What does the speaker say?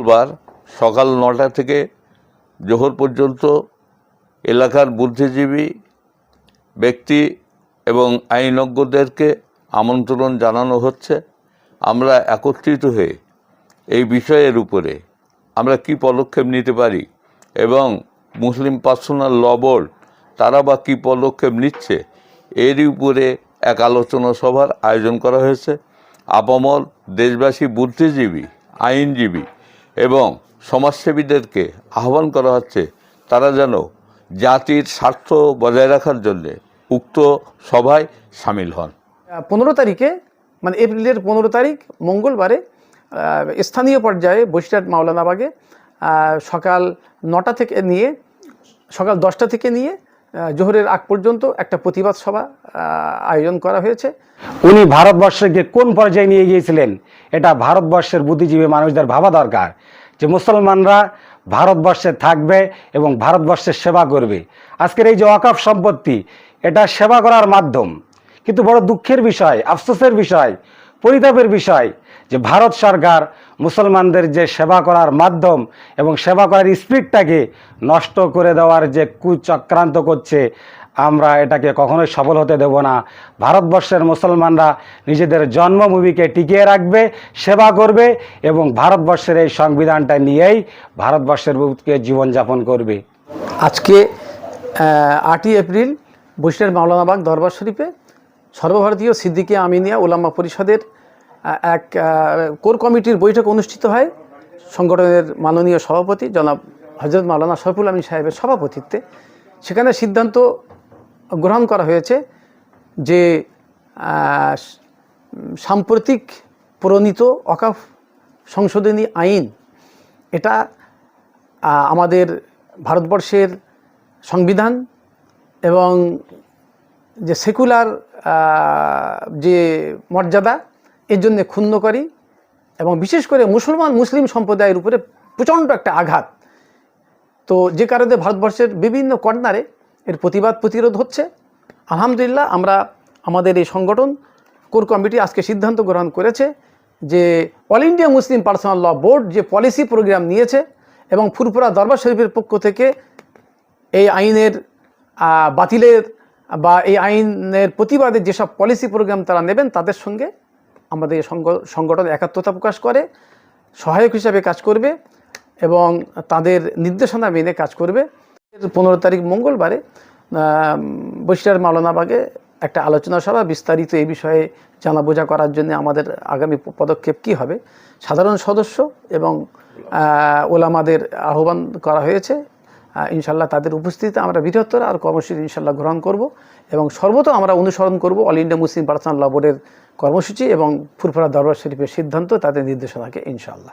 মঙ্গলবার সকাল নটা থেকে জোহর পর্যন্ত এলাকার বুদ্ধিজীবী ব্যক্তি এবং আইনজ্ঞদেরকে আমন্ত্রণ জানানো হচ্ছে। আমরা একত্রিত হয়ে এই বিষয়ের উপরে আমরা কি পদক্ষেপ নিতে পারি এবং মুসলিম পার্সোনাল ল বোর্ড তারা বা কী পদক্ষেপ নিচ্ছে এরই উপরে এক আলোচনা সভার আয়োজন করা হয়েছে। আপামর দেশবাসী বুদ্ধিজীবী, আইনজীবী এবং সমাজসেবীদেরকে আহ্বান করা হচ্ছে, তারা যেন জাতির স্বার্থ বজায় রাখার জন্যে উক্ত সভায় সামিল হন। পনেরো তারিখে মানে এপ্রিলের পনেরো তারিখ, মঙ্গলবারে স্থানীয় পর্যায়ে বসিরহাট মাওলানাবাগে সকাল নটা থেকে নিয়ে, সকাল দশটা থেকে নিয়ে জোহরের আগ পর্যন্ত একটা প্রতিবাদ সভা আয়োজন করা হয়েছে। উনি ভারতবর্ষকে কোন পর্যায়ে নিয়ে গিয়েছিলেন? এটা ভারতবর্ষের বুদ্ধিজীবী মানুষদের ভাবা দরকার যে মুসলমানরা ভারতবর্ষে থাকবে এবং ভারতবর্ষের সেবা করবে। আজকের এই যে ওয়াকাফ সম্পত্তি, এটা সেবা করার মাধ্যম। কিন্তু বড় দুঃখের বিষয়, আফসোসের বিষয় পরিতাপের বিষয় যে ভারত সরকার মুসলমানদের যে সেবা করার মাধ্যম এবং সেবা করার স্পিডটাকে নষ্ট করে দেওয়ার যে কুচক্রান্ত করছে, আমরা এটাকে কখনোই সফল হতে দেব না। ভারতবর্ষের মুসলমানরা নিজেদের জন্মভূমিকে টিকিয়ে রাখবে, সেবা করবে এবং ভারতবর্ষের এই সংবিধানটা নিয়েই ভারতবর্ষের বুকে জীবনযাপন করবে। আজকে আটই এপ্রিল বসিরহাট মাওলানাবাগ দরবার শরীফে সর্বভারতীয় সিদ্দিকী আমিনিয়া ওলামা পরিষদের এক কোর কমিটির বৈঠক অনুষ্ঠিত হয়। সংগঠনের মাননীয় সভাপতি জনাব হজরত মাওলানা শরফুল আমিন সাহেবের সভাপতিত্বে। সেখানে সিদ্ধান্ত গ্রহণ করা হয়েছে যে সাম্প্রতিক প্রণীত অকাফ সংশোধনী আইন, এটা আমাদের ভারতবর্ষের সংবিধান এবং যে সেকুলার যে মর্যাদা, এর জন্য ক্ষুণ্ণকারী এবং বিশেষ করে মুসলমান মুসলিম সম্প্রদায়ের উপরে প্রচণ্ড একটা আঘাত। তো যে কারণে ভারতবর্ষের বিভিন্ন কর্নারে এর প্রতিবাদ প্রতিরোধ হচ্ছে। আলহামদুলিল্লাহ আমরা আমাদের এই সংগঠন, কোর কমিটি আজকে সিদ্ধান্ত গ্রহণ করেছে যে all India Muslim personal law board যে পলিসি প্রোগ্রাম নিয়েছে এবং ফুরপুরা দরবার শরীফের পক্ষ থেকে এই আইনের বাতিলের বা এই আইনের প্রতিবাদে যেসব পলিসি প্রোগ্রাম তারা নেবেন, তাদের সঙ্গে আমাদের সংগঠন একাত্মতা প্রকাশ করে, সহায়ক হিসাবে কাজ করবে এবং তাদের নির্দেশনা মেনে কাজ করবে। পনেরো তারিখ মঙ্গলবারে বৈশার মাওলানাবাগে একটা আলোচনা সভা, বিস্তারিত এই বিষয়ে জানা বোঝা করার জন্য আমাদের আগামী পদক্ষেপ কি হবে? সাধারণ সদস্য এবং ওলামাদের আহ্বান করা হয়েছে। ইনশাল্লাহ তাদের উপস্থিতিতে আমরা বৃহত্তর আর কর্মসূচি ইনশাল্লাহ গ্রহণ করব এবং সর্বত আমরা অনুসরণ করব all India Muslim personal law বোর্ডের কর্মসূচি এবং ফুরফুরা দরবার শরীফের সিদ্ধান্ত তাদের নির্দেশনাকে ইনশাল্লাহ।